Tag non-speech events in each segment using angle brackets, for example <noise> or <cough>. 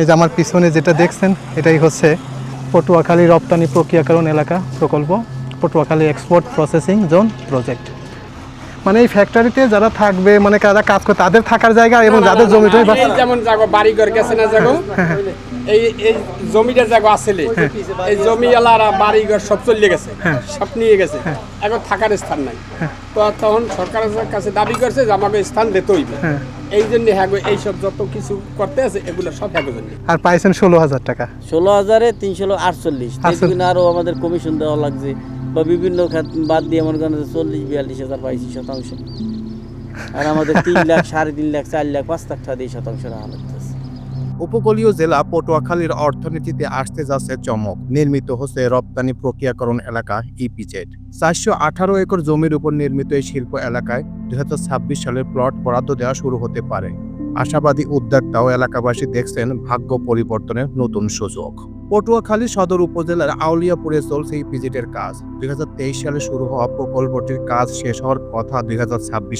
এই যে আমার পিছনে যেটা দেখছেন এটাই হচ্ছে পটুয়াখালী রপ্তানি প্রক্রিয়াকরণ এলাকা প্রকল্প Patuakhali export processing zone project মানে এই ফ্যাক্টরিতে যারা থাকবে মানে যারা কাজ করে তাদের থাকার জায়গা এবং যাদের জমি টমি যেমন জাগো বাড়ি ঘর গেছে না জাগো এই এই জমিটা জাগো আসলে এই জমি এলারা বাড়ি ঘর সব চলে গেছে সব নিয়ে গেছে এখন থাকার স্থান নাই। তো তখন সরকারের কাছে দাবি করছে যে আমাকে স্থান দিতে হইবে। এই জন্য হ্যাগো এইসব যত কিছু করতে আছে এগুলো সব হ্যাগো জন্য। আর পাইছেন ষোলো হাজার টাকা। ষোলো হাজারে তিনশো আটচল্লিশ। কিন্তু আরও আমাদের কমিশন দেওয়া লাগছে। বা বিভিন্ন খাত বাদ দিয়ে মনে করেন যে চল্লিশ বিয়াল্লিশ হাজার পাইছি শতাংশ। আর আমাদের তিন লাখ সাড়ে তিন লাখ চার লাখ পাঁচ লাখ টাকা দিয়ে শতাংশ রাখা লাগতেছে উপকূলীয় জেলা পটুয়াখালীর অর্থনীতিতে আসতে যাচ্ছে চমক। নির্মিত হচ্ছে রপ্তানি প্রক্রিয়াকরণ এলাকা ইপিজেড চারশো আঠারো একর জমির উপর নির্মিত এই শিল্প এলাকায় দুই হাজার ছাব্বিশ সালের প্লট বরাদ্দ দেওয়া শুরু হতে পারে। আশাবাদী উদ্যোক্তাও এলাকাবাসী দেখছেন ভাগ্য পরিবর্তনের নতুন সুযোগ। পটুয়াখালী সদর উপজেলার আউলিয়াপুরে চলছে এই ভিজিটের কাজ। দু হাজার তেইশ সালে শুরু হওয়া প্রকল্পটির কাজ শেষ হওয়ার কথা দুই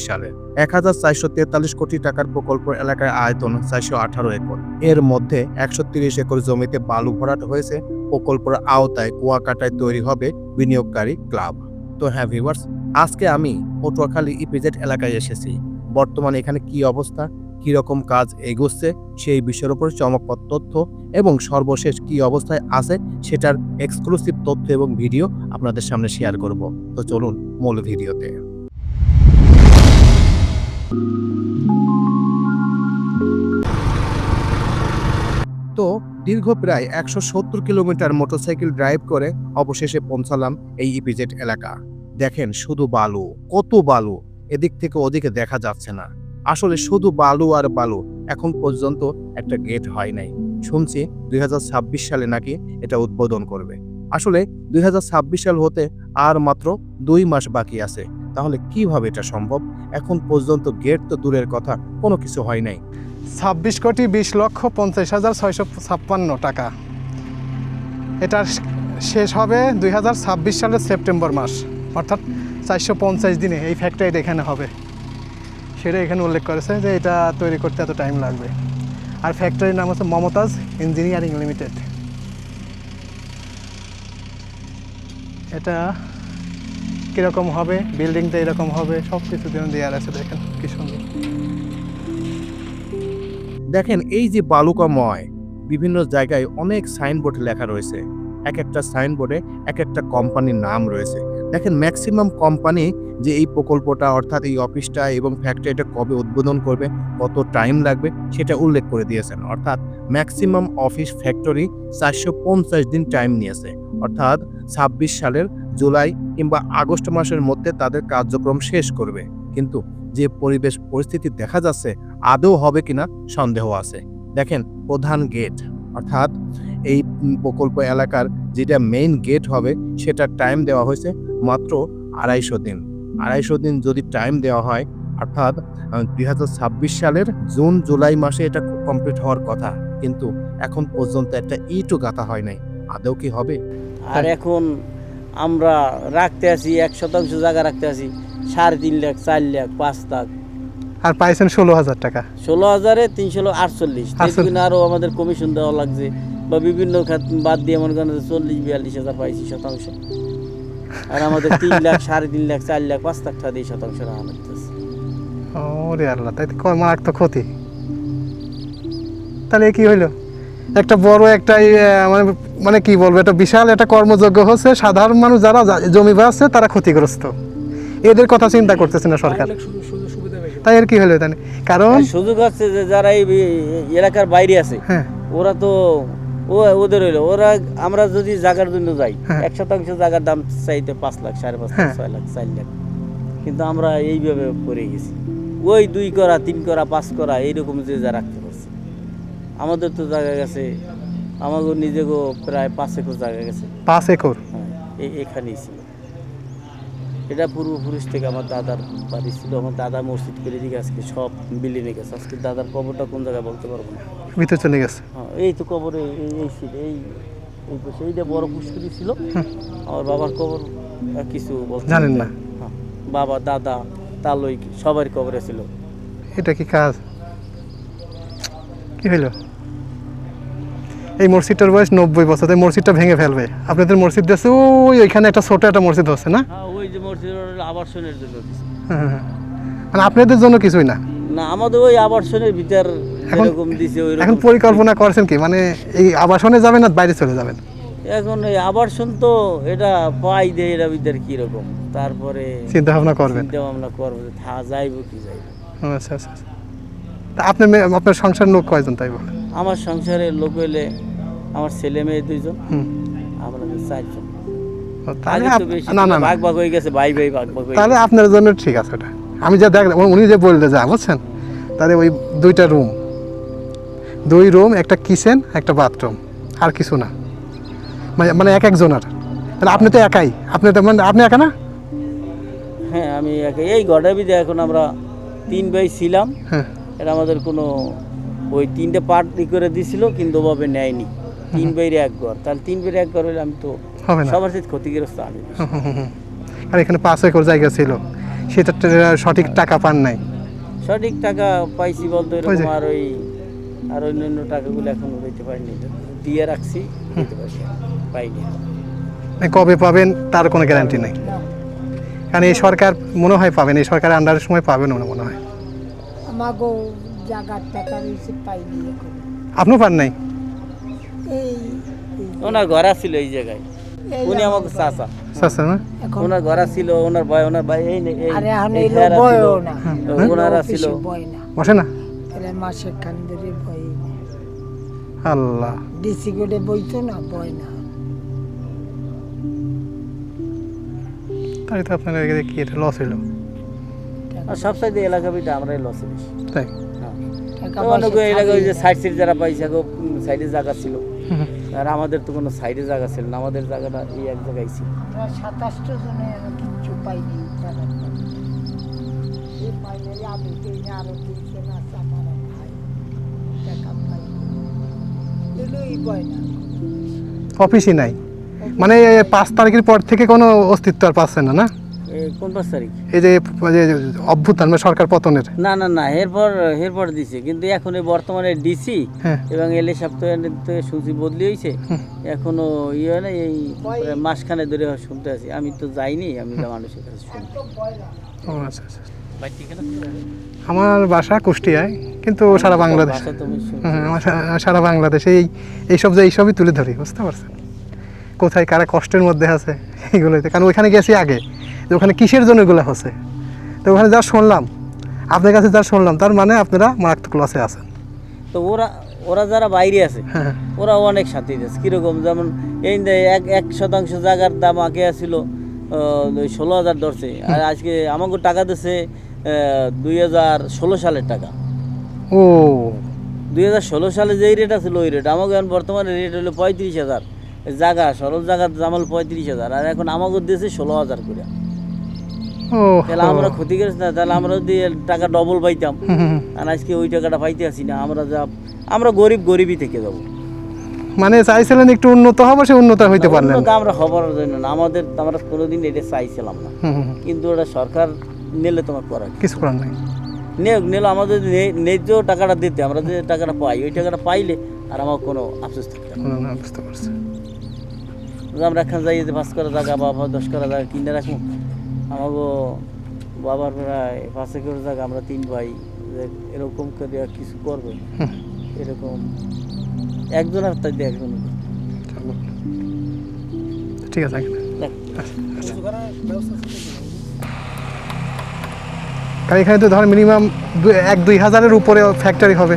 সালে। এক হাজার চারশো তেতাল্লিশ কোটি টাকার প্রকল্প এলাকায় আয়তন চারশো আঠারো একর। এর মধ্যে একশো তিরিশ একর জমিতে বালু ভরাট হয়েছে। প্রকল্পের আওতায় কুয়াকাটায় তৈরি হবে বিনিয়োগকারী ক্লাব। তো হ্যাঁ ভিউয়ার্স, আজকে আমি পটুয়াখালী ইপিজেড এলাকায় এসেছি। বর্তমানে এখানে কি অবস্থা? কি রকম কাজ এগোচ্ছে সেই বিষয়ের উপর চমকপ্রদ তথ্য এবং সর্বশেষ কি অবস্থায় আছে সেটার এক্সক্লুসিভ তথ্য এবং ভিডিও আপনাদের সামনে শেয়ার করব। তো চলুন মূল ভিডিওতে। তো দীর্ঘ প্রায় একশো সত্তর কিলোমিটার মোটরসাইকেল ড্রাইভ করে অবশেষে পৌঁছালাম এই ইপিজেড এলাকা। দেখেন শুধু বালু, কত বালু, এদিক থেকে ওদিকে দেখা যাচ্ছে না। আসলে শুধু বালু আর বালু এখন পর্যন্ত একটা গেট হয় নাই। শুনছি দু হাজার ছাব্বিশ সালে নাকি এটা উদ্বোধন করবে। আসলে দুই হাজার ছাব্বিশ সাল হতে আর মাত্র দুই মাস বাকি আছে। তাহলে কীভাবে এটা সম্ভব? এখন পর্যন্ত গেট তো দূরের কথা, কোনো কিছু হয় নাই। ছাব্বিশ কোটি বিশ লক্ষ পঞ্চাশ হাজার ছয়শো ছাপ্পান্ন টাকা। এটা শেষ হবে দুই হাজার ছাব্বিশ সালের সেপ্টেম্বর মাস, অর্থাৎ চারশো পঞ্চাশ দিনে। এই ফ্যাক্টরিটা এখানে হবে। সেটা এখানে উল্লেখ করেছে যে এটা তৈরি করতে এত টাইম লাগবে। আর ফ্যাক্টরির নাম হচ্ছে মমতাজ ইঞ্জিনিয়ারিং লিমিটেড। এটা কীরকম হবে বিল্ডিংটা এরকম হবে সব কিছু যেন দেওয়ার আছে দেখেন, কি সুন্দর। দেখেন, এই যে বালুকাময়, বিভিন্ন জায়গায় অনেক সাইনবোর্ড লেখা রয়েছে। এক একটা সাইনবোর্ডে এক একটা কোম্পানির নাম রয়েছে। দেখেন ম্যাক্সিমাম কোম্পানি যে এই প্রকল্পটা অর্থাৎ এই অফিসটা এবং ফ্যাক্টরিটা কবে উদ্বোধন করবে, কত টাইম লাগবে, সেটা উল্লেখ করে দিয়েছেন। অর্থাৎ ম্যাক্সিমাম অফিস ফ্যাক্টরি চারশো পঞ্চাশ দিন টাইম নিয়েছে। অর্থাৎ ছাব্বিশ সালের জুলাই কিংবা আগস্ট মাসের মধ্যে তাদের কার্যক্রম শেষ করবে। কিন্তু যে পরিবেশ পরিস্থিতি দেখা যাচ্ছে, আদৌ হবে কিনা সন্দেহ আছে। দেখেন প্রধান গেট অর্থাৎ এই প্রকল্প এলাকার যেটা মেইন গেট হবে সেটা টাইম দেওয়া হয়েছে মাত্র আড়াইশো দিন। আড়াইশো দিন যদি টাইম দেওয়া হয় অর্থাৎ দুই হাজার ছাব্বিশ সালের জুন জুলাই মাসে এটা কমপ্লিট হওয়ার কথা। কিন্তু এখন পর্যন্ত একটা ইটও গাঁথা হয় নাই। আদৌ কি হবে? আর এখন আমরা রাখতে আছি এক শতাংশ জায়গা রাখতে আছি সাড়ে তিন লাখ চার লাখ পাঁচ লাখ। আর পাইছেন ষোলো হাজার টাকা। ষোলো হাজারে তিনশো আটচল্লিশ। আরও আমাদের কমিশন দেওয়া লাগছে। বা বিভিন্ন খাত বাদ দিয়ে মনে করেন যে চল্লিশ বিয়াল্লিশ হাজার পাইছি শতাংশ। আর আমাদের তিন <laughs> লাখ সাড়ে তিন লাখ চার লাখ পাঁচ লাখ টাকা দিয়ে শতাংশ রাখা লাগতেছে। ওরে আল্লাহ তাই তো মারাক তো ক্ষতি। তাহলে কি হইল? একটা বড় একটা মানে মানে কি বলব একটা বিশাল একটা কর্মযোগ্য হচ্ছে। সাধারণ মানুষ যারা জমি বাঁচছে তারা ক্ষতিগ্রস্ত। এদের কথা চিন্তা করতেছে না সরকার। তাই এর কি হলো তাহলে কারণ সুযোগ আছে যে যারা এই এলাকার বাইরে আছে হ্যাঁ। ওরা তো ও ওদের হইল। ওরা আমরা যদি জায়গার জন্য যাই হ্যাঁ। এক শতাংশ জায়গার দাম চাইতে পাঁচ লাখ সাড়ে পাঁচ লাখ হ্যাঁ। ছয় লাখ চার লাখ। কিন্তু আমরা এইভাবে পড়ে গেছি। ওই দুই করা তিন করা পাঁচ করা এইরকম যে যা রাখতে পারছি। আমাদের তো জায়গা গেছে আমাদের নিজেকেও প্রায় পাঁচ একর জায়গা গেছে। পাঁচ একর? হ্যাঁ এখানেই ছিল। এটা পূর্বপুরুষ থেকে আমার দাদার বাড়ি ছিল। আমার দাদা মসজিদ করে দিকে আজকে সব বিলিয়ে গেছে। আজকে দাদার কবরটা কোন জায়গায় বলতে পারব না। ভিতরে চলে গেছে? হ্যাঁ, এই তো কবরে এই এই ছিল এই এই পাশে। এইটা বড় পুষ্করি ছিল। আমার বাবার কবর আহ, কিছু বলতে জানেন না? হ্যাঁ, বাবা দাদা তালই সবার কবরে ছিল। এটা কি কাজ? কি হইল? এই মসজিদটার বয়স নব্বই বছর এই মসজিদটা ভেঙে ফেলবে। আপনাদের মসজিদ দিয়েছে ওই ওইখানে একটা ছোট একটা মসজিদ হচ্ছে না? হ্যাঁ ওই যে মসজিদ আবাসনের জন্য। হ্যাঁ, হ্যাঁ। মানে আপনাদের জন্য কিছুই না? না আমাদের ওই আবাসনের ভিতর এখন- এরকম দিছে ওই এখন পরিকল্পনা করছেন কি? মানে এই আবাসনে যাবেন না বাইরে চলে যাবেন? এখন এই আবাসন তো এটা পাই দেয় এরা ভিতর কীরকম। তারপরে চিন্তা ভাবনা করবেন। চিন্তা ভাবনা করব থা যাইব কি যাইব। আচ্ছা আচ্ছা আচ্ছা। তা আপনি আপনার সংসার লোক কয়জন তাই বলেন? আমার সংসারের লোক হইলে আমার ছেলে মেয়ে দুইজন হুম। আমরা চারজন। তাহলে। আপনার জন্য ঠিক আছে ওটা। আমি যা দেখ উনি যে বললে যা বুঝছেন? তাহলে ওই দুইটা রুম। দুই রুম একটা কিচেন একটা বাথরুম। আর কিছু না। মানে মানে এক একজনের। তাহলে আপনি তো একাই। আপনি তো মানে আপনি একা না? হ্যাঁ আমি একে- এই ভিতরে এখন আমরা তিন ভাই ছিলাম। হ্যাঁ। এটা আমাদের কোনো ওই তিনটে পার্ট করে দিছিল কিন্তু ওভাবে নেয়নি। তিন বাইরে এক ঘর। তাহলে তিন বাইরে এক ঘর হলে আমি তো হবে না। সবার সাথে ক্ষতিগ্রস্ত আমি। <laughs> আর এখানে পাঁচ একর জায়গা ছিল। সেটা সঠিক টাকা পান নাই। সঠিক টাকা পাইছি বলতে এরকম আর ওই আর অন্যান্য টাকাগুলো এখনও দিতে পারিনি। দিয়ে রাখছি পাইনি। কবে পাবেন তার কোনো গ্যারান্টি নেই। কারণ এই সরকার মনে হয় পাবেন এই সরকারের আন্ডারের সময় পাবেন মনে মনে হয়। আমাগো জাগার টাকা পাইনি আপনিও পান নাই? ওনার ঘর ছিল এই জায়গায়। উনি আমার আমাকে চাচা। আচ্ছা না? ওনার ঘর ছিল ওনার ভাই ওনার ভাই এই নে- এই বয়ও না। ওনারা ছিল বসে না? তাহলে মাসে খান ধরে বই আল্লাহ। ডিসি বইতো না না। তাই তো আপনার এদিকে কি এটা লস হইল? আর সব সাইডে এলাকা বিটা আমরাই লসে বেশি তাই? অনেক এলাকা ওই যে সাইড সাইড যারা পাইছে সাইডে জায়গা ছিল। আর আমাদের তো কোনো সাইডে জায়গা ছিল না আমাদের জায়গাটা এই এক জায়গায় ছিল। সাতাশটা জনে কিচ্ছু পাইনি টাকার টাকা। এই পাইনি আমি আরও তিনজন আছে আমার ভাই টাকা পাইনি এলোই বয় না। অফিসই নাই। মানে পাঁচ তারিখের পর থেকে কোনো অস্তিত্ব আর পাচ্ছে না না? কোন পাঁচ তারিখ? এই যে অভ্যুত্থান মানে সরকার পতনের। না না না এরপর এরপর দিছে। কিন্তু এখন এই বর্তমানে ডিসি হ্যাঁ। এবং এলে সপ্তাহে শুনছি বদলি হয়েছে এখনও ইয়ে না এই মাসখানে ধরে শুনতে আছি। আমি তো যাইনি আমি তো মানুষের কাছে শুনি। ও আচ্ছা আচ্ছা আমার বাসা কুষ্টিয়ায় কিন্তু সারা বাংলাদেশ। সারা বাংলাদেশে। এই এইসব যে এইসবই তুলে ধরি বুঝতে পারছেন? কোথায় কারা কষ্টের মধ্যে আছে এগুলোতে কারণ ওইখানে গেছি আগে। যে ওখানে কিসের জন্য এগুলো হচ্ছে? তো ওখানে যা শুনলাম আপনার কাছে যা শুনলাম তার মানে আপনারা মারাত্মক ক্লাসে আছেন। তো ওরা ওরা যারা বাইরে আছে হ্যাঁ ওরা অনেক সাথে দিচ্ছে কীরকম? যেমন এই এক এক শতাংশ জায়গার দাম আগে ছিল ষোলো হাজার ধরছে। আর আজকে আমাকে টাকা দিচ্ছে দুই হাজার ষোলো সালের টাকা। ও। দুই হাজার ষোলো সালে যেই রেট আছিল ওই রেট আমাকে এখন বর্তমানে রেট হলো পঁয়ত্রিশ হাজার। জায়গা সরল জায়গার দাম হলো পঁয়ত্রিশ হাজার। আর এখন আমাকে দিয়েছে ষোলো হাজার করে। তাহলে আমরা ক্ষতিগ্রস্ত না তাহলে আমরা যদি টাকা ডবল পাইতাম। আর আজকে ওই টাকাটা পাইতে আসি না আমরা যা আমরা গরিব গরিবই থেকে যাব। মানে চাইছিলেন একটু উন্নত হবে সে উন্নত হইতে পারলেন উন্নত আমরা হবার জন্য না আমাদের আমরা কোনোদিন এটা চাইছিলাম না। কিন্তু ওটা সরকার নিলে তোমার করার কিছু করার নাই। নিল আমাদের ন্যায্য টাকাটা দিতে আমরা যে টাকাটা পাই ওই টাকাটা পাইলে আর আমার কোনো আফসোস থাকতো না। বুঝতে পারছি। আমরা এখানে যাই যে পাঁচ করা জায়গা বা বা দশ করা জায়গা কিনে রাখব আমাকে বাবার প্রায় একর জায়গা আমরা তিন ভাই যে এরকম করে কিছু করবে এরকম একজন আর তাই একজন ঠিক আছে কারণ এখানে তো ধর মিনিমাম এক দুই হাজারের উপরে ফ্যাক্টরি হবে।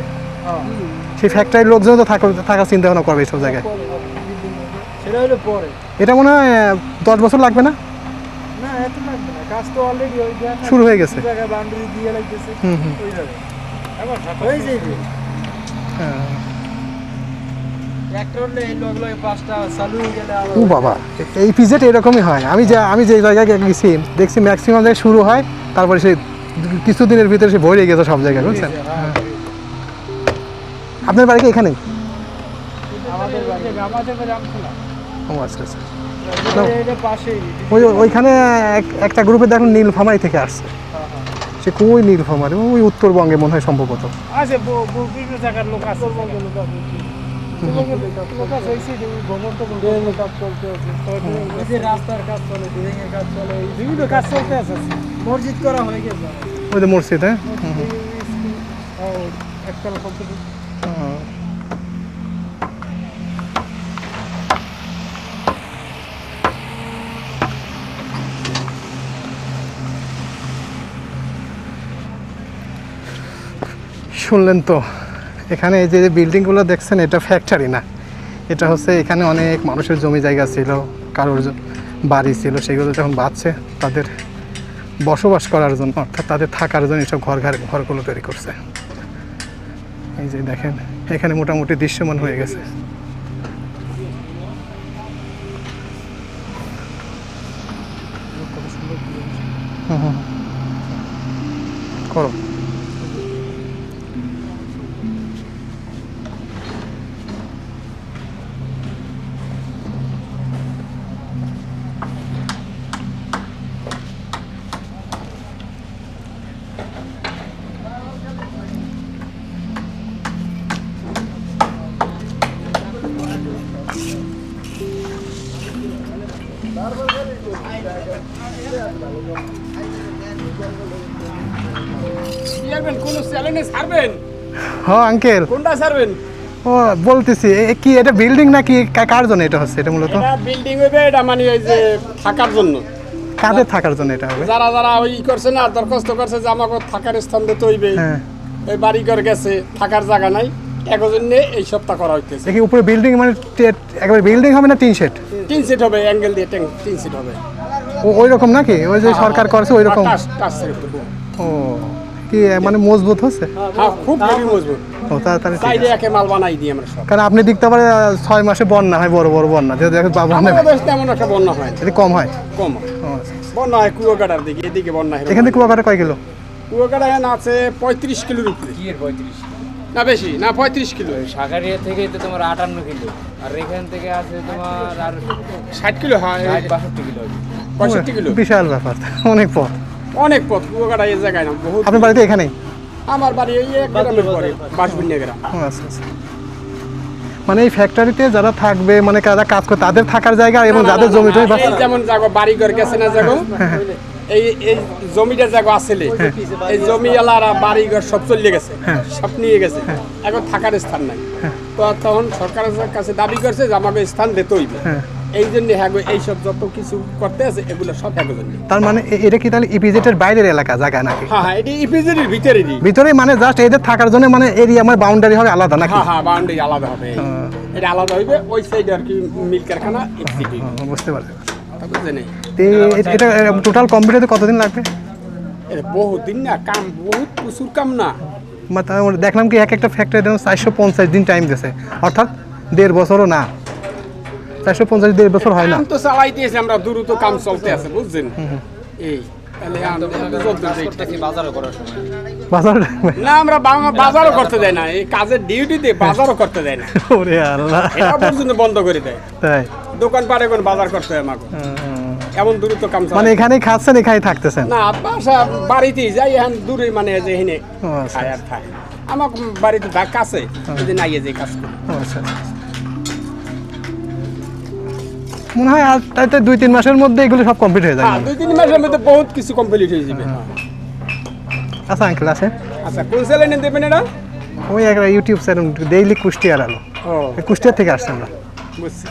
সেই ফ্যাক্টরির লোকজন তো থাকা থাকার চিন্তা ভাবনা করবে এইসব জায়গায়। সেটা হলো পরে। এটা মনে হয় দশ বছর লাগবে না? এত লাগবে না। কাজ তো অলরেডি ওই শুরু হয়ে গেছে। জায়গায় বাউন্ডারি দিয়ে লাগতেছে। হুম হুম। ওই জায়গায়। হয়ে যাবে। ও বাবা এই পিজেট এরকমই হয়। আমি যে আমি যে জায়গায় গেছি দেখছি ম্যাক্সিমাম জায়গায় শুরু হয় তারপরে সে কিছুদিনের ভিতরে সে ভরে গেছে সব জায়গায় বুঝছেন? হ্যাঁ। আপনার বাড়ি কি এখানেই? আমাদের বাড়ি। আমাদের বাড়ি আমখোলা ও আচ্ছা আচ্ছা। ওই ওইখানে এক- একটা গ্রুপে দেখুন নীলফামারি থেকে আসছে। সে কই নীলফামারি? ওই উত্তরবঙ্গে মনে হয় সম্ভবত। আছে বিভিন্ন জায়গার লোক আছে লোক আছে মসজিদ করা হয়ে গেছে। ওই যে মসজিদ হ্যাঁ? একতলা কমপ্লিট। শুনলেন তো। এখানে এই যে বিল্ডিংগুলো দেখছেন এটা ফ্যাক্টরি না। এটা হচ্ছে এখানে অনেক মানুষের জমি জায়গা ছিল কারোর বাড়ি ছিল সেগুলো যখন বাঁচছে তাদের বসবাস করার জন্য অর্থাৎ তাদের থাকার জন্য এসব ঘর ঘর ঘরগুলো তৈরি করছে। এই যে দেখেন এখানে মোটামুটি দৃশ্যমান হয়ে গেছে। হুম, হুম। করো। হ আঙ্কেল। কোনটা ছাড়বেন? ও বলতেছি কি এটা বিল্ডিং নাকি কার জন্য এটা হচ্ছে এটা মূলত? এটা বিল্ডিং হইবে এটা মানে এই যে থাকার জন্য। কাদের থাকার জন্য এটা হবে? যারা যারা ওই করছে না দরখাস্ত করছে যে আমাকে থাকার স্থান দিতে হইবে। হ্যাঁ। এই বাড়ি ঘর গেছে থাকার জায়গা নাই। এক জন্য এই সপ্তাহ করা হইতেছে। দেখি উপরে বিল্ডিং মানে একবারে বিল্ডিং হবে না টিন শেড? তিন সিট হবে অ্যাঙ্গেল দিয়ে তিন সিট হবে। ওই রকম নাকি? ওই যে সরকার করছে ওই রকম সেট। ও। কি মানে মজবুত হচ্ছে? হ্যাঁ খুব হেভি মজবুত। ও তাড়াতাড়ি সাইডে একে মাল বানাই দিই আমরা সব। কারণ আপনি দেখতে পারে ছয় মাসে বন্যা হয় বড় বড় বন্যা। বাবা তেমন একটা বন্যা হয়। এটা কম হয়? কম হয়। আচ্ছা। বন্যা হয় কুয়াকাটার দিকে এদিকে বন্যা হয়। এখান থেকে কুয়াকাটা কয় কিলো? কুয়াকাটা এখন আছে পঁয়ত্রিশ কিলোর উপরে। কি পঁয়ত্রিশ? না বেশি না পঁয়ত্রিশ কিলো। সাগারিয়া থেকে তো তোমার আটান্ন কিলো। আর এখান থেকে আছে তোমার আর ষাট কিলো হয়। বাষট্টি কিলো। পঁয়ষট্টি কিলো। বিশাল ব্যাপার অনেক পথ। অনেক পথ কুয়াকাটা এই জায়গায় না বহুত। আপনার বাড়িতে এখানেই? আমার বাড়ি এই এক গ্রামের পরে বাঁশবুনিয়া গ্রাম আচ্ছা আচ্ছা। মানে এই ফ্যাক্টরিতে যারা থাকবে মানে যারা কাজ করে তাদের থাকার জায়গা এবং যাদের জমি টমি যেমন জায়গা বাড়ি ঘর গেছে না জায়গা এই এই জমিটা জায়গা আসলে এই জমি এলারা বাড়ি ঘর সব চলে গেছে সব নিয়ে গেছে এখন থাকার স্থান নাই। তো তখন সরকারের কাছে দাবি করছে যে আমাকে স্থান দিতে হইবে। এই জন্য হ্যাঁ গো, এইসব যত কিছু করতে আছে এগুলো সব হ্যাঁ জন্য। তার মানে এটা কি তাহলে ইপিজেটের বাইরের এলাকা জায়গা নাকি? হ্যাঁ হ্যাঁ এটি ইপিজেডির ভিতরেরই। ভিতরে মানে জাস্ট এদের থাকার জন্য মানে এরিয়া মানে বাউন্ডারি হবে আলাদা নাকি? হ্যাঁ হ্যাঁ বাউন্ডারি আলাদা হবে। এটা আলাদা হইবে ওই সাইডে আর কি মিল কারখানা এক্সিটি বুঝতে পারছি বুঝতে এটা টোটাল কমপ্লিট হতে কতদিন লাগবে? বহুত দিন না কাম বহুত প্রচুর কাম না। মানে দেখলাম কি এক একটা ফ্যাক্টরি চারশো পঞ্চাশ দিন টাইম দিয়েছে অর্থাৎ দেড় বছরও না। চারশো পঞ্চাশ দেড় বছর হয় না। তো চালাইতেছি আমরা দ্রুত কাম চলতে আছে বুঝছেন? এই না আমরা বাজারও করতে দেয় না এই কাজের ডিউটিতে বাজারও করতে দেয় না। <laughs> ওরে আল্লাহ। এটা পর্যন্ত বন্ধ করে দেয়। তাই? দোকান পারে কোন বাজার করতে হয় আমাকে। এমন দ্রুত কাম মানে এখানেই খাচ্ছেন এখানেই থাকতেছেন? না বাসা বাড়িতেই যাই এখন দূরে মানে যে হিনে আচ্ছা। খায় আর খায়। আমার বাড়িতে কাছে এই যে যে কাজ করি। আচ্ছা। মনে হয় আর তাই তো দুই তিন মাসের মধ্যে এগুলো সব কমপ্লিট হয়ে যায়। হ্যাঁ দুই তিন মাসের মধ্যে বহুত কিছু কমপ্লিট হয়ে যাবে। আচ্ছা আঙ্কেল আছে? আচ্ছা কোন চ্যানেলে দেবেন এটা ওই একটা ইউটিউব চ্যানেল ডেইলি কুষ্টিয়ার আলো। কুষ্টিয়ার থেকে আসছে আমরা। বুঝছি।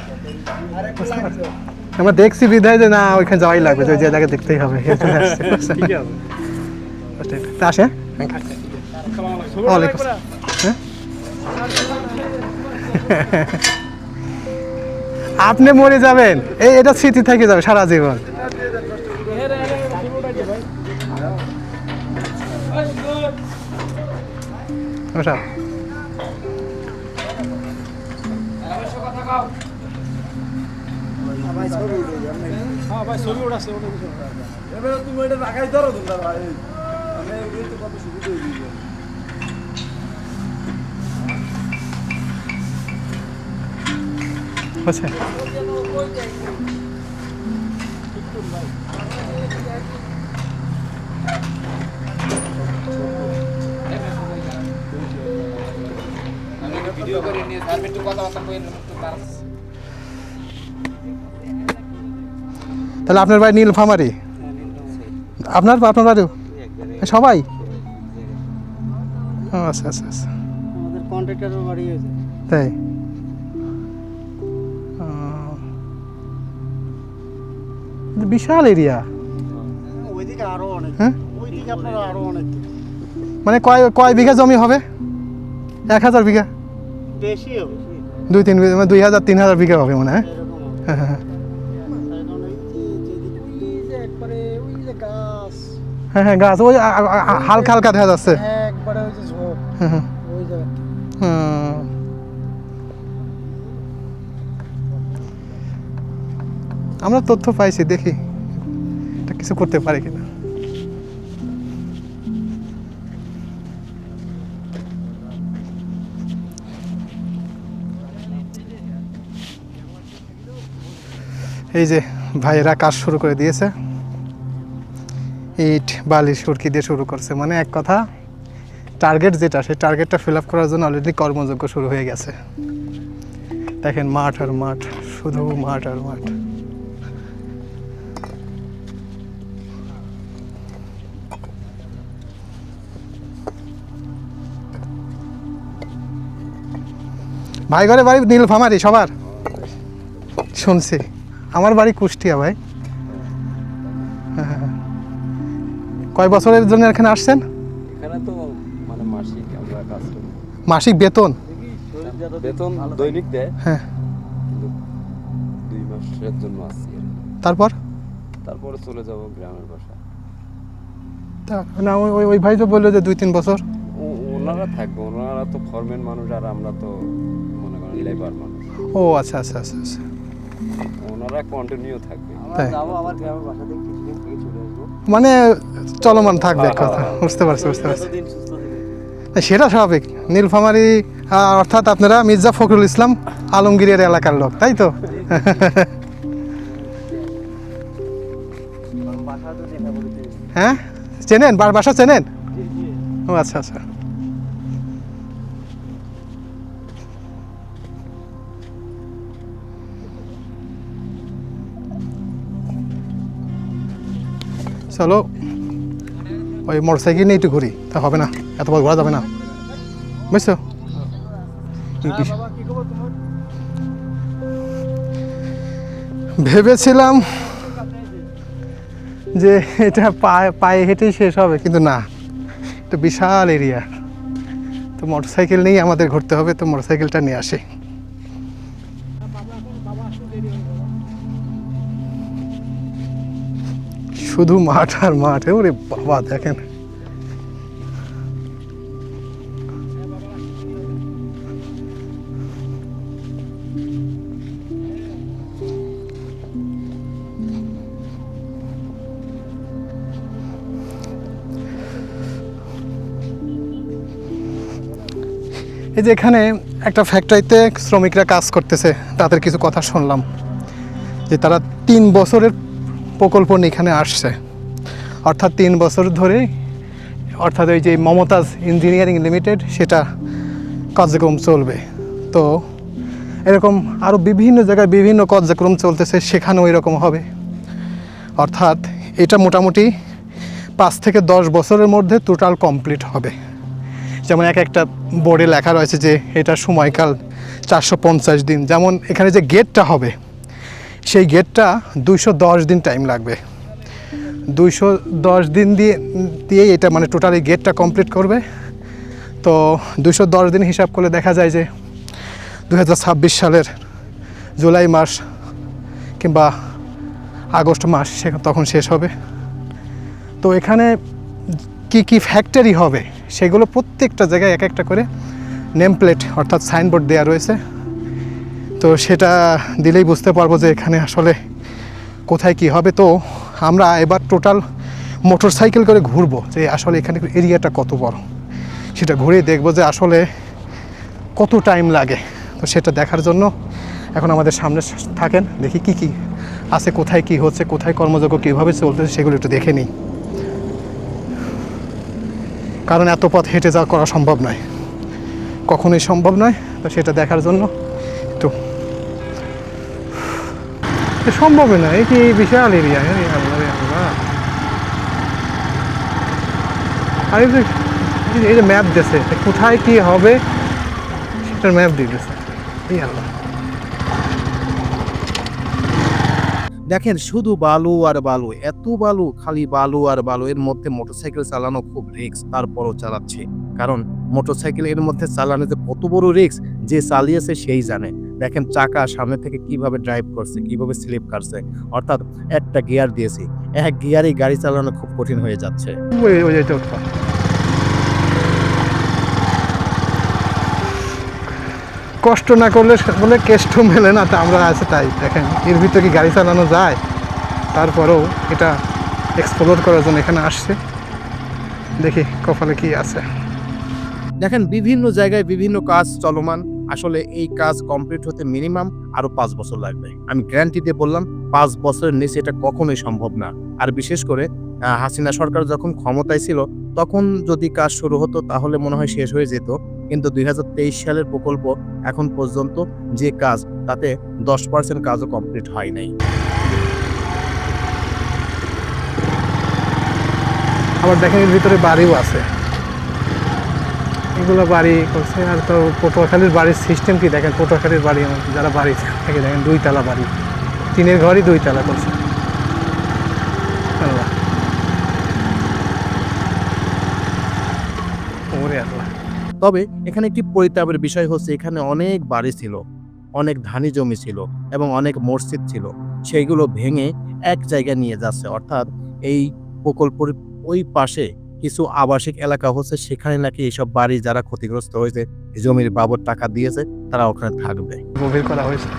আমরা দেখছি বিদায় যে না ওইখানে যাওয়াই লাগবে যে ওই জায়গাকে দেখতেই হবে। তা <laughs> আসে? ওয়ালাইকুম আসসালাম। হ্যাঁ? <laughs> আপনি মরে যাবেন। এই, এটা স্মৃতি থেকে যাবে সারা জীবন। হচ্ছে ভিডিও করে নিয়ে স্যার একটু কথাবার্তা কইলেন একটু তাহলে আপনার বাড়ি নীল নীলফামারি? আপনার আপনার বাড়িও? সবাই? আচ্ছা আচ্ছা আচ্ছা। তাই? বিশাল এরিয়া ওইদিকে আরও অনেক। হ্যাঁ? ওইদিকে আপনারা আরও অনেক। মানে কয় কয় বিঘা জমি হবে? এক হাজার বিঘা? বেশি হবে। দুই তিন বিঘা মানে দুই হাজার তিন হাজার বিঘা হবে মনে হয়। হ্যাঁ হ্যাঁ হ্যাঁ। গাছ হ্যাঁ গাছ। ওই হালকা হালকা দেখা যাচ্ছে। হ্যাঁ আমরা তথ্য পাইছি, দেখি এটা কিছু করতে পারে কিনা। এই যে ভাইয়েরা কাজ শুরু করে দিয়েছে। ইট, বালি, সুরকি দিয়ে শুরু করছে। মানে এক কথা টার্গেট যেটা, সেই টার্গেটটা ফিল আপ করার জন্য অলরেডি কর্মযোগ্য শুরু হয়ে গেছে। দেখেন মাঠ আর মাঠ, শুধু মাঠ আর মাঠ। ভাই ঘরে বাড়ি নীলফামারি সবার? শুনছি। আমার বাড়ি কুষ্টিয়া ভাই। হ্যাঁ। কয় বছরের জন্য এখানে আসছেন? এখানে তো মানে মাসিক আমরা কাজ করি। মাসিক বেতন? বেতন দৈনিক দেয়। হ্যাঁ। দুই মাসের জন্য আসছি তারপর? তারপরে চলে যাব গ্রামের বাসায়। তা না ওই ওই- ভাই তো বলল যে দুই তিন বছর। ওনারা থাকবে ওনারা তো ফরমেন মানুষ আর আমরা তো মনে করেন লেবার মানুষ। ও আচ্ছা আচ্ছা আচ্ছা আচ্ছা। ওনারা কন্টিনিউ থাকবে। মানে চলমান থাকবে কথা বুঝতে পারছি বুঝতে পারছি। সেটা স্বাভাবিক। নীলফামারি অর্থাৎ আপনারা মির্জা ফখরুল ইসলাম আলমগীরের এলাকার লোক তাই তো? হ্যাঁ? চেনেন? বার বাসা চেনেন? ও আচ্ছা আচ্ছা। চলো ওই মোটর সাইকেল নিয়ে একটু ঘুরি তা হবে না এত বড় ঘোরা যাবে না। বুঝছ? ভেবেছিলাম যে এটা পায়ে পায়ে হেঁটেই শেষ হবে কিন্তু না এটা বিশাল এরিয়া তো মোটরসাইকেল নিয়েই আমাদের ঘুরতে হবে তো মোটরসাইকেলটা নিয়ে আসি। শুধু মাঠ আর মাঠ ওরে বাবা, দেখেন। এই যে এখানে একটা ফ্যাক্টরিতে শ্রমিকরা কাজ করতেছে, তাদের কিছু কথা শুনলাম, যে তারা তিন বছরের প্রকল্প নিয়ে এখানে আসছে। অর্থাৎ তিন বছর ধরে অর্থাৎ ওই যে মমতাজ ইঞ্জিনিয়ারিং লিমিটেড, সেটা কার্যক্রম চলবে। তো এরকম আরও বিভিন্ন জায়গায় বিভিন্ন কার্যক্রম চলতেছে, সেখানেও এরকম হবে। অর্থাৎ এটা মোটামুটি পাঁচ থেকে দশ বছরের মধ্যে টোটাল কমপ্লিট হবে। যেমন এক একটা বোর্ডে লেখা রয়েছে যে এটা সময়কাল চারশো পঞ্চাশ দিন। যেমন এখানে যে গেটটা হবে সেই গেটটা দুইশো দশ দিন টাইম লাগবে। দুইশো দশ দিন দিয়ে, দিয়েই এটা মানে টোটাল গেটটা কমপ্লিট করবে। তো দুইশো দশ দিন হিসাব করলে দেখা যায় যে দু হাজার ছাব্বিশ সালের জুলাই মাস কিংবা আগস্ট মাস সে- তখন শেষ হবে। তো এখানে কি কি ফ্যাক্টরি হবে সেগুলো প্রত্যেকটা জায়গায় এক একটা করে নেম প্লেট অর্থাৎ সাইনবোর্ড দেওয়া রয়েছে। তো সেটা দিলেই বুঝতে পারব যে এখানে আসলে কোথায় কি হবে। তো আমরা এবার টোটাল মোটর সাইকেল করে ঘুরবো যে আসলে এখানে এরিয়াটা কত বড়। সেটা ঘুরে দেখব যে আসলে কত টাইম লাগে। তো সেটা দেখার জন্য এখন আমাদের সামনে থাকেন, দেখি কি কি আছে, কোথায় কি হচ্ছে, কোথায় কর্মযোগ্য, কীভাবে চলতেছে সেগুলো একটু দেখে নিই। কারণ এত পথ হেঁটে যাওয়া করা সম্ভব নয়। কখনোই সম্ভব নয়। তো সেটা দেখার জন্য একটু এ সম্ভবই না, এই কি বিশাল এরিয়া আল্লাহ আল্লাহ আর এই যে ম্যাপ দিয়েছে কোথায় কি হবে, সেটার ম্যাপ দিয়ে দিয়েছে। এই আল্লাহ দেখেন, শুধু বালু আর বালু, এত বালু, খালি বালু আর বালু, এর মধ্যে মোটরসাইকেল চালানো খুব রিস্ক তারপরও চালাচ্ছে। কারণ মোটরসাইকেল এর মধ্যে চালানো যে কত বড় রিস্ক যে চালিয়েছে সেই জানে। দেখেন চাকা সামনে থেকে কীভাবে ড্রাইভ করছে কীভাবে স্লিপ কাটছে। অর্থাৎ একটা গিয়ার দিয়েছি। এক গিয়ারেই গাড়ি চালানো খুব কঠিন হয়ে যাচ্ছে। কষ্ট না করলে বলে কেষ্ট মেলে না তা আমরা আছে তাই। দেখেন এর ভিতরে কি গাড়ি চালানো যায়? তারপরেও এটা এক্সপ্লোর করার জন্য এখানে আসছে। দেখি কপালে কি আছে। দেখেন বিভিন্ন জায়গায় বিভিন্ন কাজ চলমান। আসলে এই কাজ কমপ্লিট হতে মিনিমাম আরও পাঁচ বছর লাগবে। আমি গ্যারান্টি দিয়ে বললাম, পাঁচ বছরের নিচে এটা কখনোই সম্ভব না। আর বিশেষ করে হাসিনা সরকার যখন ক্ষমতায় ছিল, তখন যদি কাজ শুরু হতো, তাহলে মনে হয় শেষ হয়ে যেত। কিন্তু দুই হাজার তেইশ সালের প্রকল্প এখন পর্যন্ত যে কাজ, তাতে দশ পার্সেন্ট কাজও কমপ্লিট হয় নাই। আবার দেখেন ভিতরে বাড়িও আছে। এগুলো বাড়ি করছে। আর তো পটুয়াখালীর বাড়ির সিস্টেম কি দেখেন? পটুয়াখালীর বাড়ি যারা বাড়ি থেকে, দেখেন দুই তালা বাড়ি। টিনের ঘরই দুই তালা করছে। তবে এখানে একটি পরিতাপের বিষয় হচ্ছে, এখানে অনেক বাড়ি ছিল, অনেক ধানি জমি ছিল এবং অনেক মসজিদ ছিল। সেইগুলো ভেঙে এক জায়গায় নিয়ে যাচ্ছে। অর্থাৎ এই প্রকল্পের ওই পাশে কিছু আবাসিক এলাকা হচ্ছে সেখানে নাকি এইসব বাড়ি যারা ক্ষতিগ্রস্ত হয়েছে জমির বাবদ টাকা দিয়েছে তারা ওখানে থাকবে। গভীর করা হয়েছে।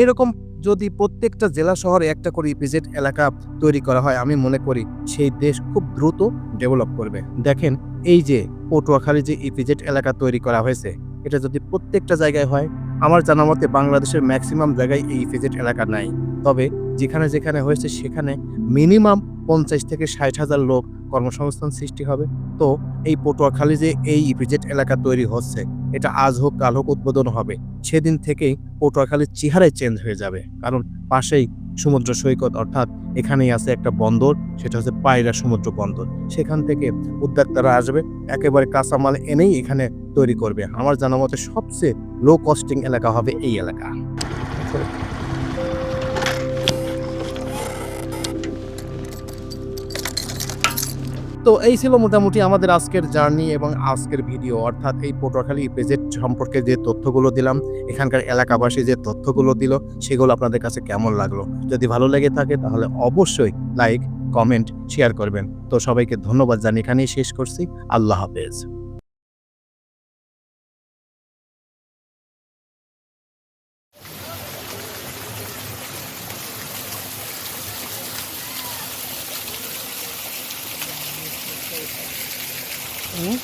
এরকম যদি প্রত্যেকটা জেলা শহরে একটা করে ইপিজেড এলাকা তৈরি করা হয় আমি মনে করি সেই দেশ খুব দ্রুত ডেভেলপ করবে। দেখেন এই যে পটুয়াখালী যে ইপিজেড এলাকা তৈরি করা হয়েছে এটা যদি প্রত্যেকটা জায়গায় হয় আমার জানা মতে বাংলাদেশের ম্যাক্সিমাম জায়গায় এই ইপিজেড এলাকা নাই। তবে যেখানে যেখানে হয়েছে সেখানে মিনিমাম পঞ্চাশ থেকে ষাট হাজার লোক কর্মসংস্থান সৃষ্টি হবে। তো এই পটুয়াখালী যে এই ইপিজেড এলাকা তৈরি হচ্ছে, এটা আজ হোক কাল হোক উদ্বোধন হবে, সেদিন থেকেই পটুয়াখালীর চেহারাই চেঞ্জ হয়ে যাবে। কারণ পাশেই সমুদ্র সৈকত, অর্থাৎ এখানেই আছে একটা বন্দর, সেটা হচ্ছে পায়রা সমুদ্র বন্দর। সেখান থেকে উদ্যোক্তারা আসবে, একেবারে কাঁচামাল এনেই এখানে তৈরি করবে। আমার জানা মতে সবচেয়ে লো কস্টিং এলাকা হবে এই এলাকা। তো এই ছিল মোটামুটি আমাদের আজকের জার্নি এবং আজকের ভিডিও। অর্থাৎ এই পটুয়াখালী প্রেজেন্ট সম্পর্কে যে তথ্যগুলো দিলাম, এখানকার এলাকাবাসী যে তথ্যগুলো দিল, সেগুলো আপনাদের কাছে কেমন লাগল? যদি ভালো লেগে থাকে, তাহলে অবশ্যই লাইক, কমেন্ট, শেয়ার করবেন। তো সবাইকে ধন্যবাদ জানি এখানেই শেষ করছি। আল্লাহ হাফেজ। হুম